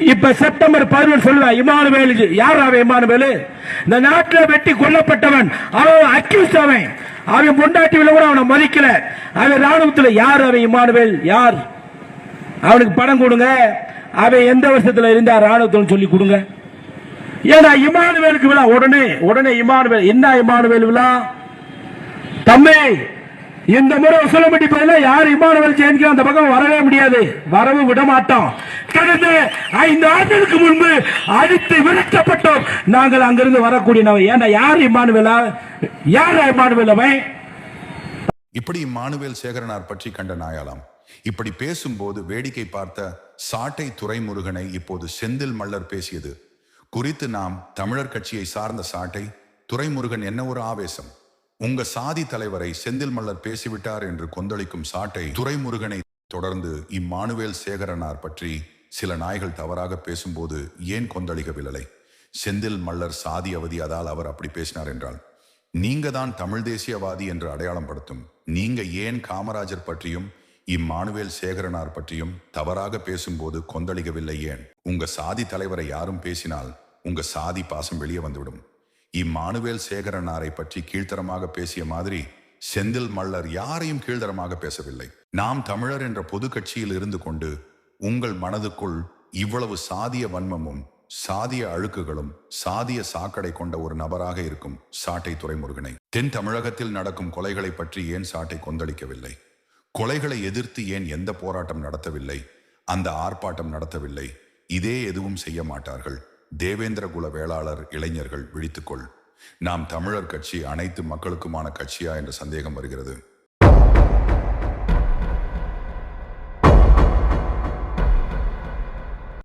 இப்ப செப்டம்பர் பதினொன்று சொல்லுவேன் இமானுவேலுக்கு யார் அவன் இமானுவேலு? இந்த நாட்டில் வெட்டி கொல்லப்பட்டவன் அவன் அக்யூஸ் அவன். அவன் பொண்டாட்டியில கூட அவனை மதிக்கல. அவன் ராணுவத்தில் யார் அவன் இமானுவேல்? யார்? அவனுக்கு பணம் கொடுங்க. அவன் எந்த வருஷத்தில் இருந்தா ராணுவத்தில் சொல்லி கொடுங்க. ஏன்னா இமானுவேலுக்கு விழா உடனே. உடனே இமானுவேல் என்ன இமானுவேல் விழா? தம்பி இந்த முறை உசலம்பட்டி பகுதியில் யார் இமானுவேல் ஜெயந்திக்கும் அந்த பக்கம் வரவே முடியாது. வரவும் விட மாட்டோம் கடந்த ஐந்து ஆண்டுகளுக்கு முன்பு அடித்து விரட்டப்பட்டோம். நாங்கள் அங்கிருந்து வரக்கூடியவன் ஏன்னா யார் இமானுவேலா? யார் இமானுவேல் இப்படி இம்மானுவேல் சேகரனார் பற்றி கண்ட நாயாளாம் இப்படி பேசும்போது வேடிக்கை பார்த்த சாட்டை துறைமுருகனை இப்போது செந்தில் மல்லர் பேசியது. குறித்து நாம் தமிழர் கட்சியை சார்ந்த சாட்டை துறைமுருகன் என்ன ஒரு ஆவேசம்? உங்க சாதி தலைவரை செந்தில் மல்லர் பேசிவிட்டார் என்று கொந்தளிக்கும் சாட்டை துரைமுருகனை தொடர்ந்து இம்மானுவேல் சேகரனார் பற்றி சில நாய்கள் தவறாக பேசும்போது ஏன் கொந்தளிக்கவில்லை? செந்தில் மல்லர் சாதி அவதி அதால் அவர் அப்படி பேசினார் என்றால் நீங்க தான் தமிழ் தேசியவாதி என்று அடையாளம் படுத்தும். நீங்க ஏன் காமராஜர் பற்றியும் இம்மானுவேல் சேகரனார் பற்றியும் தவறாக பேசும்போது கொந்தளிக்கவில்லை ஏன்? உங்க சாதி தலைவரை யாரும் பேசினால் உங்க சாதி பாசம் வெளியே வந்துவிடும். இம்மானுவேல் சேகரனாரை பற்றி கீழ்த்தரமாக பேசிய மாதிரி செந்தில் மல்லர் யாரையும் கீழ்த்தரமாக பேசவில்லை. நாம் தமிழர் என்ற பொது கட்சியில் இருந்து கொண்டு உங்கள் மனதுக்குள் இவ்வளவு சாதிய வன்மமும் சாதிய அழுக்குகளும் சாதிய சாக்கடை கொண்ட ஒரு நபராக இருக்கும் சாட்டை துறைமுருகனை. தென் தமிழகத்தில் நடக்கும் கொலைகளை பற்றி ஏன் சாட்டை கொந்தளிக்கவில்லை? கொலைகளை எதிர்த்து ஏன் எந்த போராட்டம் நடத்தவில்லை? அந்த ஆர்ப்பாட்டம் நடத்தவில்லை? இதே எதுவும் செய்ய மாட்டார்கள். தேவேந்திர குல வேளாளர் இளைஞர்கள் விழித்துக்கொள். நாம் தமிழர் கட்சி அனைத்து மக்களுக்குமான கட்சியா என்ற சந்தேகம் வருகிறது.